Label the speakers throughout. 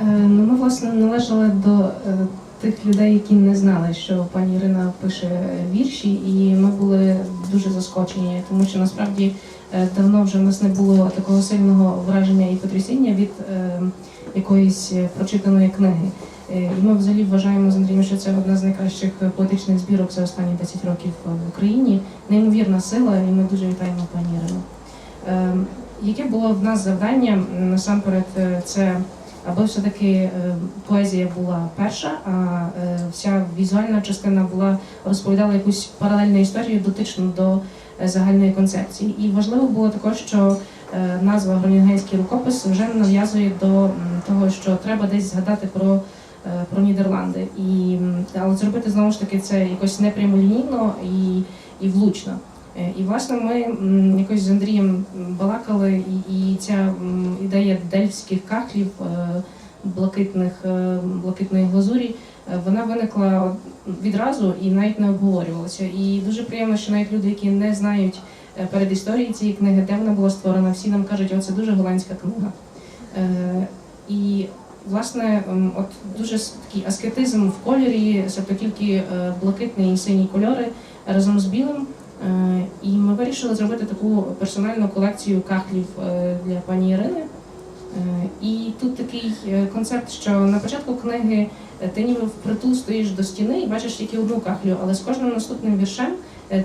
Speaker 1: Е, Ну, ми власне належали до е, тих людей, які не знали, що пані Ірина пише вірші, і ми були дуже заскочені, тому що насправді е, давно вже в нас не було такого сильного враження і потрясіння від якоїсь прочитаної книги. І ми взагалі вважаємо з Андрієм, що це одна з найкращих поетичних збірок за останні 10 років в Україні. Неймовірна сила, і ми дуже вітаємо пані Ірину. Яке було в нас завдання? Насамперед, це аби все-таки е, поезія була перша, а е, вся візуальна частина була розповідала якусь паралельну історію дотичну до е, загальної концепції. І важливо було також, що назва Гронінгенський рукопис вже нав'язує до того, що треба десь згадати про, про Нідерланди. І, але зробити знову ж таки це якось непрямолінійно і, і влучно. Е, І власне ми якось з Андрієм балакали, і, ця ідея дельфських кахлів, е, блакитних, е, блакитної глазурі, вона виникла відразу і навіть не обговорювалася. І дуже приємно, що навіть люди, які не знають е, передісторії цієї книги, де вона була створена, всі нам кажуть, о, це дуже голландська книга. І власне, от дуже такий аскетизм в кольорі, тобто тільки блакитний і синій кольори разом з білим. Е, І ми вирішили зробити таку персональну колекцію кахлів е, для пані Ірини. Е, І тут такий концепт, що на початку книги ти ніби впритул стоїш до стіни і бачиш тільки одну кахлю, але з кожним наступним віршем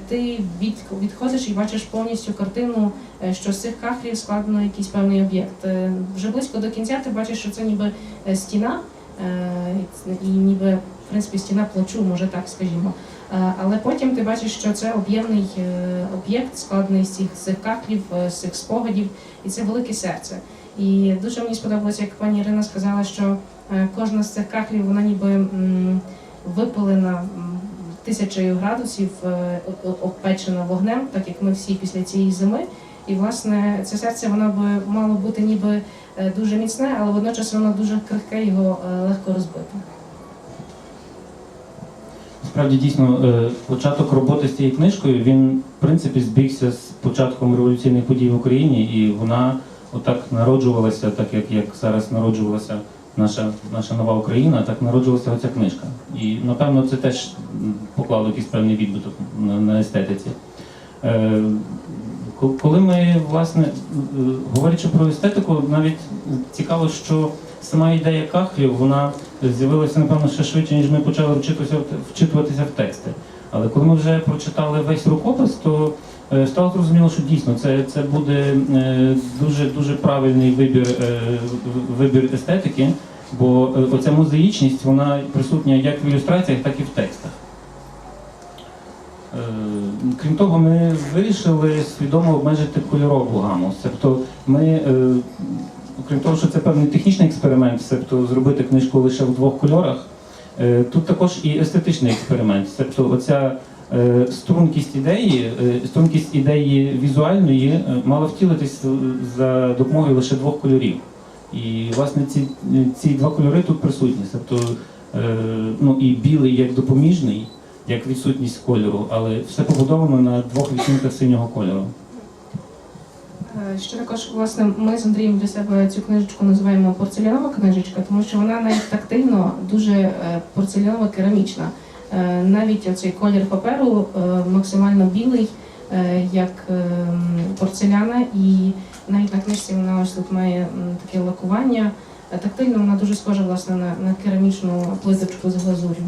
Speaker 1: ти від, відходиш і бачиш повністю картину, що з цих кахлів складено якийсь певний об'єкт. Вже близько до кінця ти бачиш, що це ніби стіна, і ніби в принципі стіна плачу, може так скажімо. Е, Але потім ти бачиш, що це об'ємний е, об'єкт, складений з цих, цих кахлів, е, з цих спогадів, і це велике серце. І дуже мені сподобалося, як пані Ірина сказала, що кожна з цих кахлів вона ніби випалена тисячею градусів, обпечена вогнем, так як ми всі після цієї зими. І власне це серце воно би мало бути ніби дуже міцне, але водночас воно дуже крихке, його легко розбити.
Speaker 2: Справді дійсно е, початок роботи з цією книжкою він в принципі збігся з початком революційних подій в Україні, і вона отак народжувалася, так як, як зараз народжувалася наша, наша нова Україна, так народжувалася оця книжка. І напевно це теж поклало якийсь певний відбиток на, на естетиці. Е, коли ми, власне, е, говорячи про естетику, навіть цікаво, що сама ідея кахлів, вона з'явилася, напевно, ще швидше, ніж ми почали вчитися, вчитуватися в тексти. Але коли ми вже прочитали весь рукопис, то е, стало зрозуміло, що дійсно це, це буде е, дуже дуже правильний вибір, е, вибір естетики, бо оця мозаїчність вона присутня як в ілюстраціях, так і в текстах. Крім того, ми вирішили свідомо обмежити кольорову гаму. Тобто ми, окрім того, що це певний технічний експеримент, тобто зробити книжку лише в двох кольорах, е, тут також і естетичний експеримент. Тобто оця е, стрункість ідеї, е, стрункість ідеї візуальної мала втілитись за допомогою лише двох кольорів. І власне ці, ці два кольори тут присутні. Тобто ну, і білий як допоміжний, як відсутність кольору, але все побудовано на двох відтінках синього кольору.
Speaker 1: Ще також, власне, ми з Андрієм для себе цю книжечку називаємо порцелянова книжечка, тому що вона навіть тактильно дуже е, порцелянова керамічна. Е, Навіть оцей колір паперу е, максимально білий, як порцеляна, і навіть на книжці вона ось тут має таке лакування. Тактильно вона дуже схожа власне на керамічну плиточку з глазур'ю.